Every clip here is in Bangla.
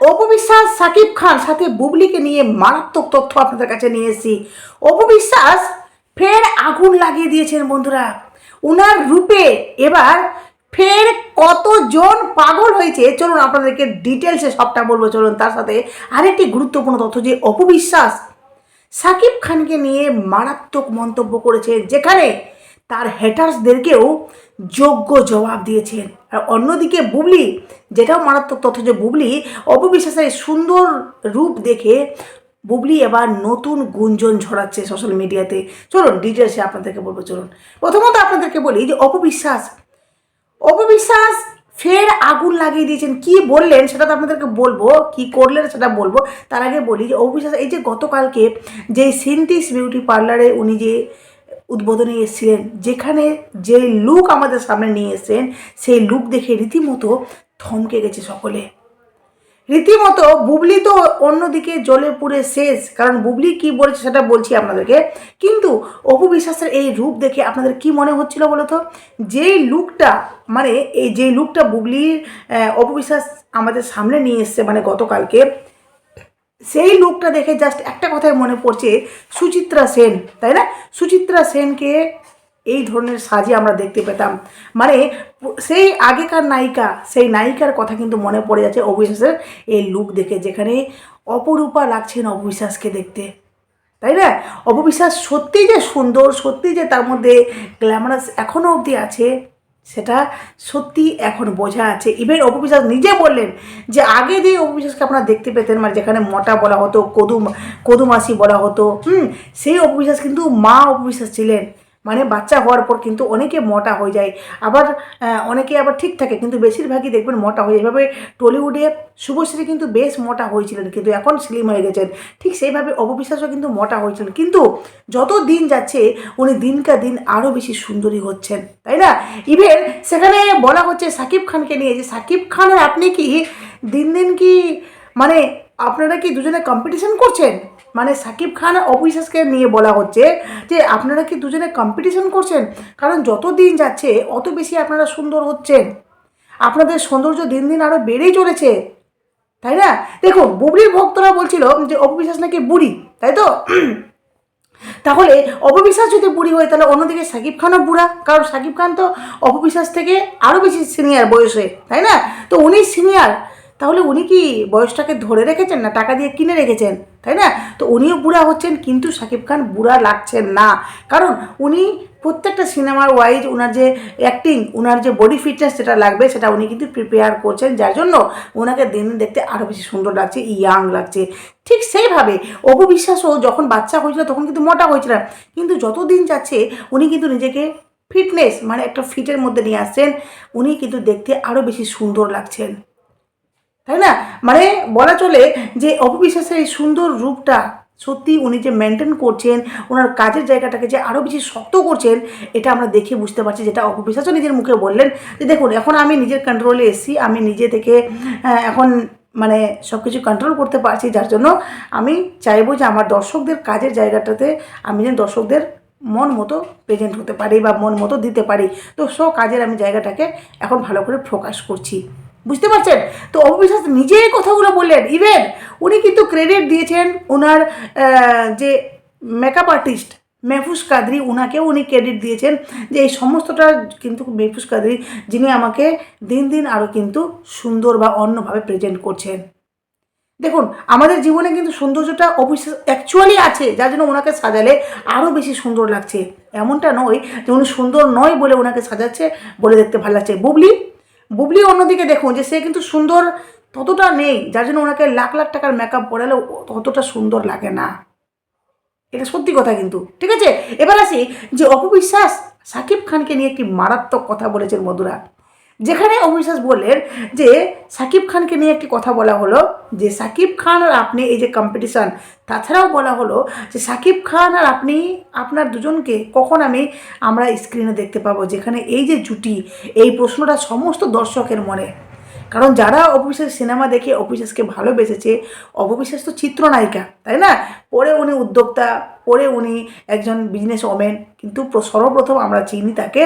অপবিশ্বাস সাকিব খান সাথে বুবলিকে নিয়ে মারাত্মক তথ্য আপনাদের কাছে নিয়ে এসেছি। অপবিশ্বাস ফের আগুন লাগিয়ে দিয়েছেন বন্ধুরা। উনার রূপে এবার ফের কতজন পাগল হয়েছে, চলুন আপনাদেরকে ডিটেলসে সবটা বলব, চলুন তার সাথে আরেকটি গুরুত্বপূর্ণ তথ্য যে অপবিশ্বাস সাকিব খানকে নিয়ে মারাত্মক মন্তব্য করেছেন, যেখানে তার হেটার্সদেরকেও যোগ্য জবাব দিয়েছেন। আর অন্যদিকে বুবলি, যেটাও মারাত্মক তথ্য যে বুবলি, অপবিশ্বাসের সুন্দর রূপ দেখে বুবলি এবার নতুন গুঞ্জন ছড়াচ্ছে সোশ্যাল মিডিয়াতে চলুন ডিটেলসে আপনাদেরকে বলব, চলুন। প্রথমত আপনাদেরকে বলি যে অপবিশ্বাস অপবিশ্বাস ফের আগুন লাগিয়ে দিয়েছেন। কি বললেন সেটা তো আপনাদেরকে বলব, কি করলেন সেটা বলব। তার আগে বলি যে অপবিশ্বাস, এই যে গতকালকে যে সিনটিস বিউটি পার্লারে উনি যে উদ্বোধনে এসেছিলেন, যেখানে যে লুক আমাদের সামনে নিয়ে এসেছেন, সেই লুক দেখে রীতিমতো থমকে গেছে সকলে। রীতিমতো বুবলি তো অন্যদিকে জলে পুড়ে শেষ, কারণ বুবলি কি বলেছে সেটা বলছি আপনাদেরকে। কিন্তু অপু বিশ্বাসের এই রূপ দেখে আপনাদের কি মনে হচ্ছিল বলো তো যেই লুকটা মানে এই যে লুকটা বুবলির অপু বিশ্বাস আমাদের সামনে নিয়ে এসছে মানে গতকালকে সেই লুকটা দেখে জাস্ট একটা কথাই মনে পড়ছে, সুচিত্রা সেন, তাই না? সুচিত্রা সেনকে এই ধরনের সাজে আমরা দেখতে পেতাম। মানে সেই আগেকার নায়িকা, সেই নায়িকার কথা কিন্তু মনে পড়ে যাচ্ছে অবিশ্বাসের এই লুক দেখে, যেখানে অপরূপা লাগছেন অবিশ্বাসকে দেখতে। তাই না? অপবিশ্বাস সত্যিই যে সুন্দর, সত্যিই যে তার মধ্যে গ্ল্যামারাস এখনও অবধি আছে। সেটা সত্যি এখন বোঝা আছে। ইভেন অপবিশ্বাস নিজে বললেন যে আগে যে অপবিশ্বাসকে আপনারা দেখতে পেতেন মানে যেখানে মোটা বলা হতো, কদুম, কদুমাসি বলা হতো, হুম, সেই অপবিশ্বাস কিন্তু মা অপবিশ্বাস ছিলেন। মানে বাচ্চা হওয়ার পর কিন্তু অনেকে মোটা হয়ে যায়। আবার অনেকে আবার ঠিক থাকে, কিন্তু বেশিরভাগই দেখবেন মোটা হয়ে এভাবে টলিউডে শুভশ্রী কিন্তু বেশ মোটা হয়েছিলেন, কিন্তু এখন স্লিম হয়ে গেছেন। ঠিক সেইভাবে অপবিশ্বাসও কিন্তু মোটা হয়েছিলেন কিন্তু যত দিন যাচ্ছে, উনি দিনকা দিন আরও বেশি সুন্দরী হচ্ছেন, তাই না? ইভেন সেখানে বলা হচ্ছে সাকিব খানকে নিয়ে যে, সাকিব খান আর আপনি কি দিন দিন কি মানে আপনারা কি দুজনে কম্পিটিশন করছেন? মানে সাকিব খান আর অবিশ্বাসকে নিয়ে বলা হচ্ছে যে আপনারা কি দুজনে কম্পিটিশন করছেন? কারণ যত দিন যাচ্ছে, অত বেশি আপনারা সুন্দর হচ্ছেন। আপনাদের সৌন্দর্য দিন দিন আরও বেড়েই চলেছে। তাই না? দেখুন, বুবলির ভক্তরা বলছিল যে অপবিশ্বাস নাকি বুড়ি, তাই তো? তাহলে অপবিশ্বাস যদি বুড়ি হয়, তাহলে অন্যদিকে সাকিব খানও বুড়া। কারণ সাকিব খান তো অপবিশ্বাস থেকে আরও বেশি সিনিয়র বয়সে, তাই না? তো উনি সিনিয়র তাহলে উনি কি বয়সটাকে ধরে রেখেছেন না টাকা দিয়ে কিনে রেখেছেন? তাই না? তো উনিও বুড়া হচ্ছেন, কিন্তু সাকিব খান বুড়া লাগছেন না। কারণ উনি প্রত্যেকটা সিনেমার ওয়াইজ ওনার যে অ্যাক্টিং ওনার যে বডি ফিটনেস যেটা লাগবে, সেটা উনি কিন্তু প্রিপেয়ার করছেন। যার জন্য ওনাকে দিন দিন দেখতে আরও বেশি সুন্দর লাগছে ইয়াং লাগছে। ঠিক সেইভাবে অপু বিশ্বাসও যখন বাচ্চা হয়েছিল, তখন কিন্তু মোটা হয়েছিল। কিন্তু যত দিন যাচ্ছে, উনি কিন্তু নিজেকে ফিটনেস মানে একটা ফিটের মধ্যে নিয়ে আসছেন। উনি কিন্তু দেখতে আরও বেশি সুন্দর লাগছেন। তাই না? মানে বলা চলে যে অপবিশ্বাসের এই সুন্দর রূপটা সত্যি উনি যে মেনটেন করছেন, ওনার কাজের জায়গাটাকে যে আরও বেশি শক্ত করছেন, এটা আমরা দেখে বুঝতে পারছি যেটা অপবিশ্বাসও নিজের মুখে বললেন। যে দেখুন, এখন আমি নিজের কন্ট্রোলে এসেছি, আমি নিজে থেকে এখন মানে সব কিছু কন্ট্রোল করতে পারছি, যার জন্য আমি চাইব যে আমার দর্শকদের কাজের জায়গাটাতে আমি যেন দর্শকদের মন মতো প্রেজেন্ট হতে পারি বা মন মতো দিতে পারি। তো সব কাজের আমি জায়গাটাকে এখন ভালো করে ফোকাস করছি। বুঝতে পারছেন? তো অবিশ্বাস নিজে এই কথাগুলো বললেন। ইভেন উনি কিন্তু ক্রেডিট দিয়েছেন ওনার যে মেকআপ আর্টিস্ট মেহফুজ কাদরি ওনাকেও উনি ক্রেডিট দিয়েছেন। যে এই সমস্তটা কিন্তু মেহফুজ কাদরি যিনি আমাকে দিন দিন আরও কিন্তু সুন্দর বা অন্যভাবে প্রেজেন্ট করছেন। দেখুন, আমাদের জীবনে কিন্তু সৌন্দর্যটা অবশ্যই অ্যাকচুয়ালি আছে, যার জন্য ওনাকে সাজালে আরও বেশি সুন্দর লাগছে। এমনটা নয় যে উনি সুন্দর নয় বলে ওনাকে সাজাচ্ছে, বলে দেখতে ভালো লাগছে। বুবলি? বুবলি অন্যদিকে দেখুন যে সে কিন্তু সুন্দর ততটা নেই, যার জন্য ওনাকে লাখ লাখ টাকার মেকআপ পরালে ততটা সুন্দর লাগে না। এটা সত্যি কথা কিন্তু, ঠিক আছে? এবার আসি যে অপবিশ্বাস সাকিব খানকে নিয়ে একটি মারাত্মক কথা বলেছেন মধুরা। যেখানে অবিশ্বাস বললেন যে সাকিব খানকে নিয়ে একটি কথা বলা হলো, যে সাকিব খান আর আপনি এই যে কম্পিটিশান তাছাড়াও বলা হলো যে সাকিব খান আর আপনি, আপনার দুজনকে কখন আমি, আমরা স্ক্রিনে দেখতে পাবো, যেখানে এই যে জুটি, এই প্রশ্নটা সমস্ত দর্শকের মনে। কারণ যারা অপবিশ্বাস সিনেমা দেখে অপবিশ্বাসকে ভালোবেসেছে, অপবিশ্বাস তো চিত্রনায়িকা, তাই না? পরে উনি উদ্যোক্তা, পরে উনি একজন বিজনেস ওমেন কিন্তু সর্বপ্রথম আমরা চিনি তাকে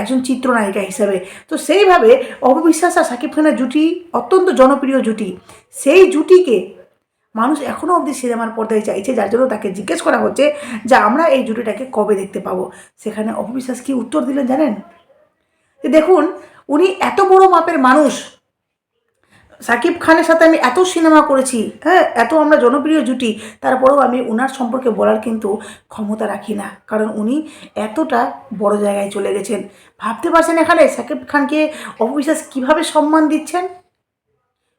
একজন চিত্রনায়িকা হিসাবে। তো সেইভাবে অপবিশ্বাস আর শাকিব খানের জুটি অত্যন্ত জনপ্রিয় জুটি। সেই জুটিকে মানুষ এখনও অবধি সিনেমার পর্দায় চাইছে, যার জন্য তাকে জিজ্ঞেস করা হচ্ছে যে আমরা এই জুটিটাকে কবে দেখতে পাবো? সেখানে অপবিশ্বাস কি উত্তর দিলেন জানেন? দেখুন, উনি এত বড় মাপের মানুষ সাকিব খানের সাথে আমি এত সিনেমা করেছি হ্যাঁ এত আমরা জনপ্রিয় জুটি, তারপরেও আমি ওনার সম্পর্কে বলার কিন্তু ক্ষমতা রাখি না। কারণ উনি এতটা বড় জায়গায় চলে গেছেন। ভাবতে পারছেন এখানে সাকিব খানকে অপবিশ্বাস কীভাবে সম্মান দিচ্ছেন?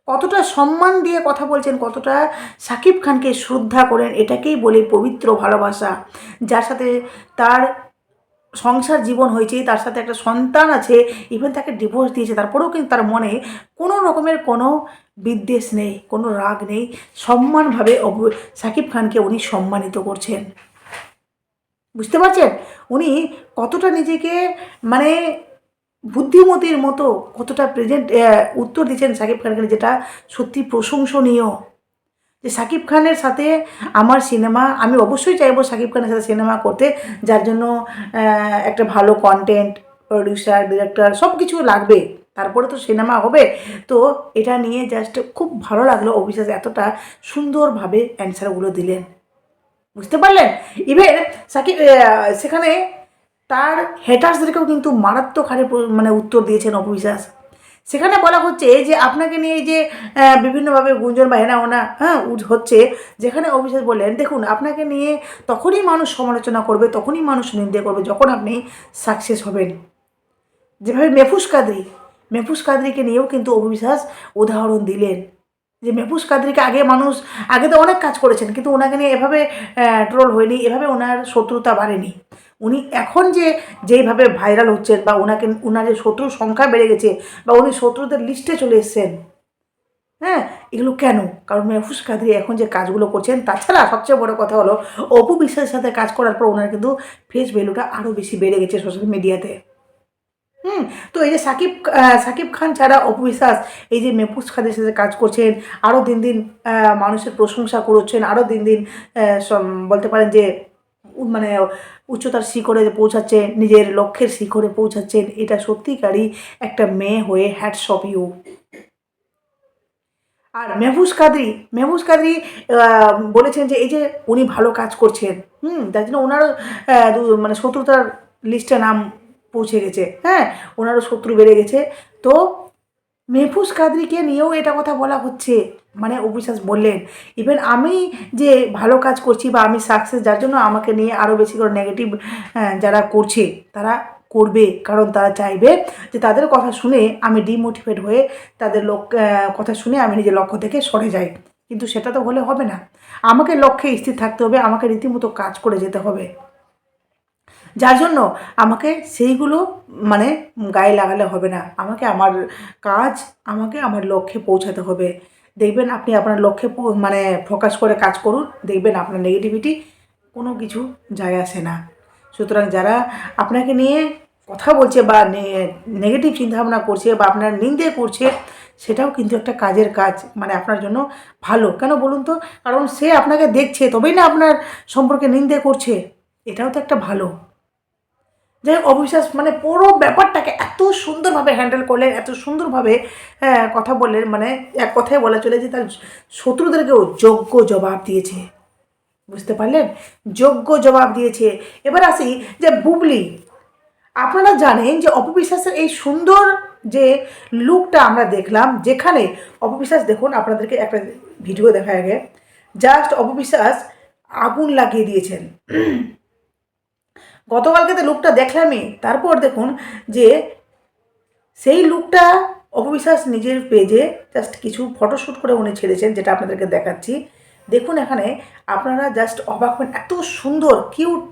কতটা সম্মান দিয়ে কথা বলছেন, কতটা সাকিব খানকে শ্রদ্ধা করেন, এটাকেই বলে পবিত্র ভালোবাসা। যার সাথে তার সংসার জীবন হয়েছে, তার সাথে একটা সন্তান আছে ইভেন তাকে ডিভোর্স দিয়েছে, তারপরেও কিন্তু তার মনে কোনো রকমের কোনো বিদ্বেষ নেই, কোনো রাগ নেই সম্মানভাবে সাকিব খানকে উনি সম্মানিত করছেন। বুঝতে পারছেন? উনি কতটা নিজেকে মানে বুদ্ধিমতির মতো কতটা প্রেজেন্ট উত্তর দিচ্ছেন সাকিব খানকে, যেটা সত্যি প্রশংসনীয়। যে সাকিব খানের সাথে আমার সিনেমা, আমি অবশ্যই চাইব সাকিব খানের সাথে সিনেমা করতে, যার জন্য একটা ভালো কন্টেন্ট প্রডিউসার ডিরেক্টর সব কিছু লাগবে। তারপরে তো সিনেমা হবে। তো এটা নিয়ে জাস্ট খুব ভালো লাগল অবিশ্বাস এতটা সুন্দরভাবে অ্যান্সারগুলো দিলেন। বুঝতে পারলেন? ইভেন সাকিব সেখানে তার হেটার্সদেরকেও কিন্তু মারাত্মক হারে মানে উত্তর দিয়েছেন অপবিশ্বাস সেখানে বলা হচ্ছে যে আপনাকে নিয়ে যে বিভিন্নভাবে গুঞ্জন বা হেনা ওনা হ্যাঁ হচ্ছে, যেখানে অভিষেক বললেন, দেখুন, আপনাকে নিয়ে তখনই মানুষ সমালোচনা করবে, তখনই মানুষ নিন্দে করবে যখন আপনি সাকসেস হবেন। যেভাবে মেফুস কাদরি, মেফুস কাদরিকে নিয়েও কিন্তু অভিশ্বাস উদাহরণ দিলেন। যে মেহফুজ কাদরিকে আগে মানুষ, আগে তো অনেক কাজ করেছেন, কিন্তু ওনাকে নিয়ে এভাবে ট্রোল হয়নি, এভাবে ওনার শত্রুতা বাড়েনি। উনি এখন যে, যেইভাবে ভাইরাল হচ্ছেন বা ওনাকে ওনার যে শত্রুর সংখ্যা বেড়ে গেছে বা উনি শত্রুদের লিস্টে চলে এসছেন হ্যাঁ এগুলো কেন? কারণ মেহফুজ কাদরি এখন যে কাজগুলো করছেন, তাছাড়া সবচেয়ে বড় কথা হলো, অপু বিশ্বাসের সাথে কাজ করার পর ওনার কিন্তু ফেস ভ্যালুটা আরও বেশি বেড়ে গেছে সোশ্যাল মিডিয়াতে হুম, তো এই যে সাকিব সাকিব খান ছাড়া অপু বিশ্বাস, এই যে মেহফুজ খানের সাথে কাজ করছেন আরও দিন দিন মানুষের প্রশংসা করছেন আরও দিন দিন বলতে পারেন যে মানে উচ্চতার শিখরে পৌঁছাচ্ছেন, নিজের লক্ষ্যের শিখরে পৌঁছাচ্ছেন, এটা সত্যিকারই একটা মেয়ে হয়ে হ্যাটসঅপ ইউ আর মেহবুজ কাদরি মেহবুজ কাদরি বলেছেন যে, এই যে উনি ভালো কাজ করছেন, হুম যার জন্য দু- মানে শত্রুতার লিস্টে নাম পৌঁছে গেছে। হ্যাঁ ওনারও শত্রু বেড়ে গেছে। তো মেহফুজ কাদরিকে নিয়েও এটা কথা বলা হচ্ছে। মানে অবিশ্বাস বললেন ইভেন আমি যে ভালো কাজ করছি বা আমি সাকসেস যার জন্য আমাকে নিয়ে আরও বেশি করে নেগেটিভ যারা করছে, তারা করবে। কারণ তারা চাইবে যে তাদের কথা শুনে আমি ডিমোটিভেট হয়ে তাদের লোক কথা শুনে আমি নিজের লক্ষ্য থেকে সরে যাই। কিন্তু সেটা তো হলে হবে না। আমাকে লক্ষ্যে স্থির থাকতে হবে, আমাকে রীতিমতো কাজ করে যেতে হবে। যার জন্য আমাকে সেইগুলো মানে গায়ে লাগালে হবে না। আমাকে আমার কাজ, আমাকে আমার লক্ষ্যে পৌঁছাতে হবে। দেখবেন আপনি আপনার লক্ষ্যে মানে ফোকাস করে কাজ করুন, দেখবেন আপনার নেগেটিভিটি কোনো কিছু যায় আসে না। সুতরাং যারা আপনাকে নিয়ে কথা বলছে বা নেগেটিভ চিন্তাভাবনা করছে বা আপনার নিন্দে করছে, সেটাও কিন্তু একটা কাজের কাজ মানে আপনার জন্য ভালো। কেন বলুন তো? কারণ সে আপনাকে দেখছে, তবেই না আপনার সম্পর্কে নিন্দে করছে। এটাও তো একটা ভালো। যাই অবিশ্বাস মানে পুরো ব্যাপারটাকে এত সুন্দরভাবে হ্যান্ডেল করলেন এত সুন্দরভাবে হ্যাঁ, কথা বললেন মানে এক কথায় বলা চলে যে তার শত্রুদেরকেও যোগ্য জবাব দিয়েছে। বুঝতে পারলেন? যোগ্য জবাব দিয়েছে। এবার আসি যে বুবলি আপনারা জানেন যে অপবিশ্বাসের এই সুন্দর যে লুকটা আমরা দেখলাম যেখানে অপবিশ্বাস দেখুন আপনাদেরকে একটা ভিডিও দেখা আগে জাস্ট অপবিশ্বাস আগুন লাগিয়ে দিয়েছেন। গতকালকে তো লুকটা দেখলামই। তারপর দেখুন যে সেই লুকটা অপবিশ্বাস নিজের পেজে জাস্ট কিছু ফটোশ্যুট করে উনি ছেড়েছেন, যেটা আপনাদেরকে দেখাচ্ছি। দেখুন এখানে আপনারা জাস্ট অবাক হবেন, এত সুন্দর কিউট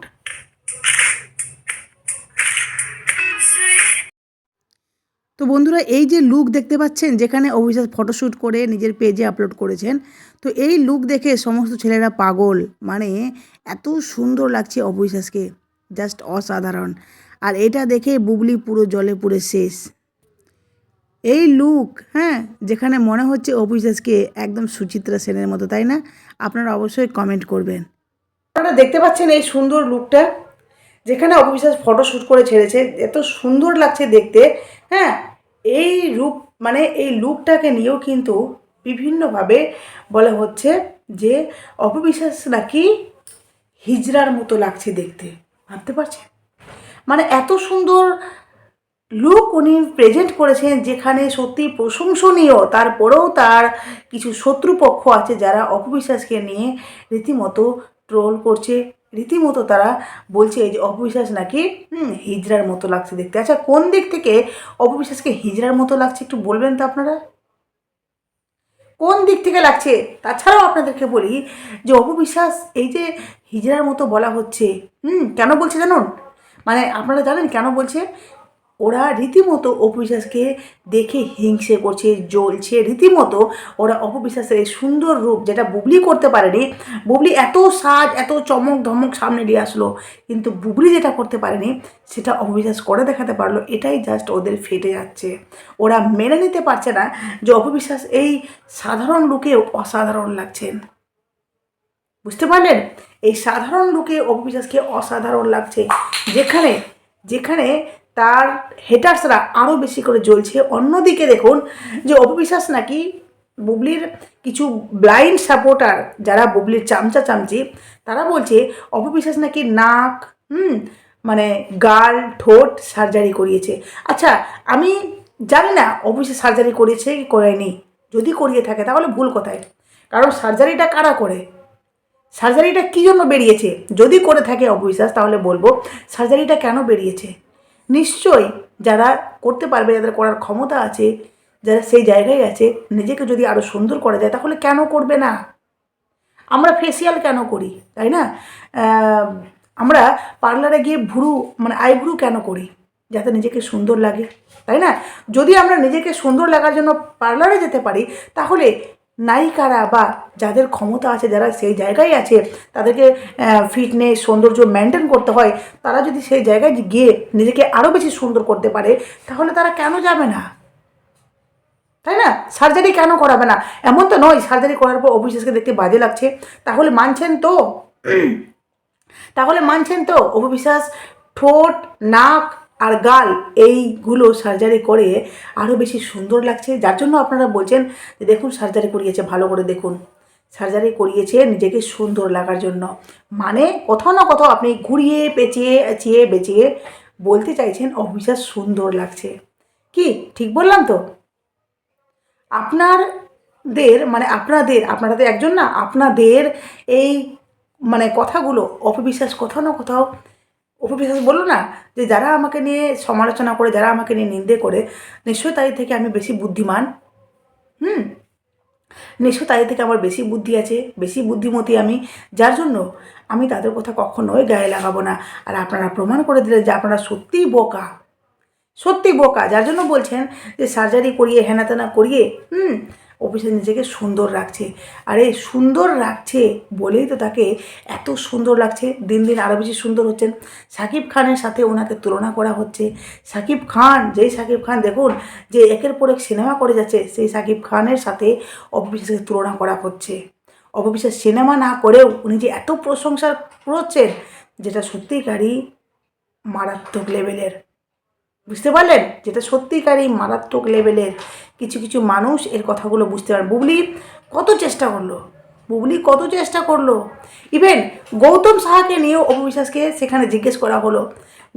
তো বন্ধুরা, এই যে লুক দেখতে পাচ্ছেন, যেখানে অভিষেক ফটোশ্যুট করে নিজের পেজে আপলোড করেছেন, তো এই লুক দেখে সমস্ত ছেলেরা পাগল। মানে এত সুন্দর লাগছে অবিশ্বাসকে জাস্ট অসাধারণ। আর এটা দেখে বুবলি পুরো জলে পুরে শেষ। এই লুক হ্যাঁ যেখানে মনে হচ্ছে অভিশ্বাসকে একদম সুচিত্রা সেনের মতো, তাই না? আপনারা অবশ্যই কমেন্ট করবেন। আপনারা দেখতে পাচ্ছেন এই সুন্দর লুকটা যেখানে অপবিশ্বাস ফটো শ্যুট করে ছেড়েছে। এত সুন্দর লাগছে দেখতে হ্যাঁ? এই রূপ মানে এই লুকটাকে নিয়েও কিন্তু বিভিন্নভাবে বলা হচ্ছে যে অপবিশ্বাস নাকি হিজড়ার মতো লাগছে দেখতে। ভাবতে পারছেন মানে এত সুন্দর লুক উনি প্রেজেন্ট করেছেন যেখানে সত্যি প্রশংসনীয়। তারপরেও তার কিছু শত্রুপক্ষ আছে যারা অপবিশ্বাসকে নিয়ে রীতিমতো ট্রোল করছে। রীতিমতো তারা বলছে যে অপবিশ্বাস নাকি হিজড়ার মতো লাগছে দেখতে। আচ্ছা কোন দিক থেকে অপবিশ্বাসকে হিজড়ার মতো লাগছে একটু বলবেন তো আপনারা? কোন দিক থেকে লাগছে? তাছাড়াও আপনাদেরকে বলি যে অপবিশ্বাস এই যে হিজড়ার মতো বলা হচ্ছে, হুম, কেন বলছে জানুন? মানে আপনারা জানেন কেন বলছে? ওরা রীতিমতো অপবিশ্বাসকে দেখে হিংসে করছে, জ্বলছে। রীতিমতো ওরা অপবিশ্বাসের এই সুন্দর রূপ যেটা বুবলি করতে পারেনি, বুবলি এত সাজ, এত চমক ধমক সামনে নিয়ে আসলো, কিন্তু বুবলি যেটা করতে পারেনি, সেটা অপবিশ্বাস করে দেখাতে পারল। এটাই জাস্ট ওদের ফেটে যাচ্ছে। ওরা মেনে নিতে পারছে না যে অপবিশ্বাস এই সাধারণ লুকেও অসাধারণ লাগছেন বুঝতে পারলেন? এই সাধারণ লুকে অপবিশ্বাসকে অসাধারণ লাগছে। যেখানে যেখানে তার হেটার্সরা আরও বেশি করে জ্বলছে। অন্যদিকে দেখুন যে অপবিশ্বাস নাকি বুবলির কিছু ব্লাইন্ড সাপোর্টার যারা বুবলির চামচা চামচি, তারা বলছে অপবিশ্বাস নাকি নাক, হুম মানে গাল, ঠোঁট সার্জারি করিয়েছে। আচ্ছা আমি জানি না অফিসে সার্জারি করেছে কি করেনি। যদি করিয়ে থাকে তাহলে ভুল কোথায়? কারণ সার্জারিটা কারা করে? সার্জারিটা কী জন্য বেরিয়েছে? যদি করে থাকে অবিশ্বাস তাহলে বলব সার্জারিটা কেন বেরিয়েছে? নিশ্চয়ই যারা করতে পারবে, যাদের করার ক্ষমতা আছে, যারা সেই জায়গায় আছে, নিজেকে যদি আরও সুন্দর করা যায়, তাহলে কেন করবে না? আমরা ফেসিয়াল কেন করি, তাই না? আমরা পার্লারে গিয়ে ভুরু মানে আইভ্রু কেন করি, যাতে নিজেকে সুন্দর লাগে, তাই না? যদি আমরা নিজেকে সুন্দর লাগার জন্য পার্লারে যেতে পারি, তাহলে নায়িকারা বা যাদের ক্ষমতা আছে, যারা সেই জায়গায় আছে, তাদেরকে ফিটনেস সৌন্দর্য মেনটেন করতে হয়, তারা যদি সেই জায়গায় গিয়ে নিজেকে আরও বেশি সুন্দর করতে পারে, তাহলে তারা কেন যাবে না? তাই না? সার্জারি কেন করাবে না? এমন তো নয় সার্জারি করার পর অবিশ্বাসকে দেখতে বাজে লাগছে। তাহলে মানছেন তো? তাহলে মানছেন তো? অপবিশ্বাস, ঠোঁট, নাক আর গাল এইগুলো সার্জারি করে আরও বেশি সুন্দর লাগছে। যার জন্য আপনারা বলছেন যে দেখুন সার্জারি করিয়েছে, ভালো করে দেখুন। সার্জারি করিয়েছে নিজেকে সুন্দর লাগার জন্য। মানে কোথাও না কোথাও আপনি ঘুরিয়ে পেঁচিয়ে, চেয়ে বেঁচিয়ে বলতে চাইছেন অবিশ্বাস সুন্দর লাগছে। কি? ঠিক বললাম তো? আপনাদের মানে আপনাদের, আপনারা তো একজন না, আপনাদের এই মানে কথাগুলো, অপবিশ্বাস কোথাও না কোথাও অপবিশ্বাস বলল না যে যারা আমাকে নিয়ে সমালোচনা করে, যারা আমাকে নিয়ে নিন্দে করে, নিশ্চয়ই তাদের থেকে আমি বেশি বুদ্ধিমান। হুম? নিশ্চয়ই তাদের থেকে আমার বেশি বুদ্ধি আছে, বেশি বুদ্ধিমতী আমি। যার জন্য আমি তাদের কথা কখনোই গায়ে লাগাবো না। আর আপনারা প্রমাণ করে দিলেন যে আপনারা সত্যিই বোকা। সত্যি বোকা। যার জন্য বলছেন যে সার্জারি করিয়ে হেনা তেনা করিয়ে, হুম? অফিসে নিজেকে সুন্দর রাখছে। আর এই সুন্দর রাখছে বলেই তো তাকে এত সুন্দর লাগছে। দিন দিন আরও বেশি সুন্দর হচ্ছেন। সাকিব খানের সাথে ওনাকে তুলনা করা হচ্ছে। সাকিব খান, যেই সাকিব খান দেখুন, যে একের পর এক সিনেমা করে যাচ্ছে, সেই সাকিব খানের সাথে অপবিশ্বাসকে তুলনা করা হচ্ছে। অপবিশ্বাস সিনেমা না করেও উনি যে এত প্রশংসা করছেন, যেটা সত্যিকারই মারাত্মক লেভেলের বুঝতে পারলেন? যেটা সত্যিকারই মারাত্মক লেভেলের কিছু কিছু মানুষ এর কথাগুলো বুঝতে পারে বুবলি কত চেষ্টা করল? বুবলি কত চেষ্টা করল? ইভেন গৌতম সাহাকে নিয়েও অপবিশ্বাসকে সেখানে জিজ্ঞেস করা হলো।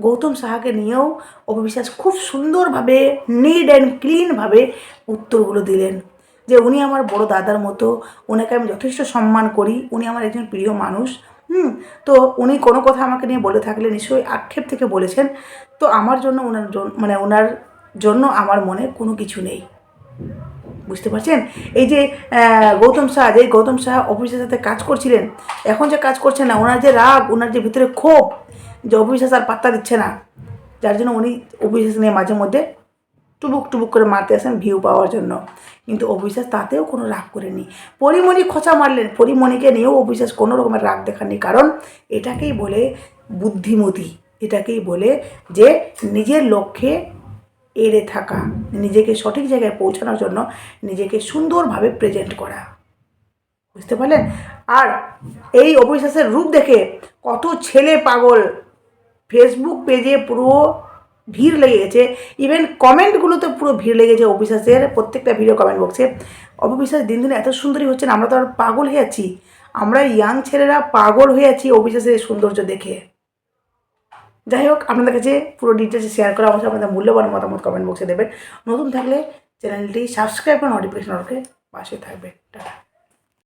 গৌতম সাহাকে নিয়েও অপবিশ্বাস খুব সুন্দরভাবে নিড অ্যান্ড ক্লিনভাবে উত্তরগুলো দিলেন। যে উনি আমার বড় দাদার মতো ওনাকে আমি যথেষ্ট সম্মান করি, উনি আমার একজন প্রিয় মানুষ। হুম, তো উনি কোনো কথা আমাকে নিয়ে বলে থাকলে নিশ্চয়ই আক্ষেপ থেকে বলেছেন। তো আমার জন্য ওনার মানে ওনার জন্য আমার মনে কোনো কিছু নেই। বুঝতে পারছেন? এই যে গৌতম শাহ, যে গৌতম শাহ অফিসের সাথে কাজ করছিলেন, এখন যে কাজ করছেন না ওনার যে রাগ ওনার যে ভিতরে ক্ষোভ, যে অফিসাস আর পাত্তা দিচ্ছে না, যার জন্য উনি অফিসাস নিয়ে মাঝে মধ্যে টুবুক টুবুক করে মারতে আসেন ভিউ পাওয়ার জন্য। কিন্তু অবিশ্বাস তাতেও কোনো রাগ করেনি। পরিমণি খোঁচা মারলেন। পরিমণিকে নিয়েও অবিশ্বাস কোনো রকমের রাগ দেখাননি। কারণ এটাকেই বলে বুদ্ধিমতী। এটাকেই বলে যে নিজের লক্ষ্যে এড়ে থাকা, নিজেকে সঠিক জায়গায় পৌঁছানোর জন্য নিজেকে সুন্দরভাবে প্রেজেন্ট করা। বুঝতে পারলেন? আর এই অবিশ্বাসের রূপ দেখে কত ছেলে পাগল। ফেসবুক পেজে পুরো ভিড় লেগে গেছে ইভেন কমেন্টগুলোতে পুরো ভিড় লেগেছে অবিশ্বাসের প্রত্যেকটা ভিডিও কমেন্ট বক্সে অবিশ্বাস দিন দিন এত সুন্দরী হচ্ছেন, আমরা তো আর পাগল হয়ে আছি। আমরা ইয়াং ছেলেরা পাগল হয়ে আছি অবিশ্বাসের সৌন্দর্য দেখে। যাই হোক, আপনাদের কাছে পুরো ডিটেলস শেয়ার করা, অবশ্যই আপনাদের মূল্যবান মতামত কমেন্ট বক্সে দেবেন। নতুন থাকলে চ্যানেলটি সাবস্ক্রাইব করে নোটিফিকেশন ওকে পাশে থাকবে। টাটা।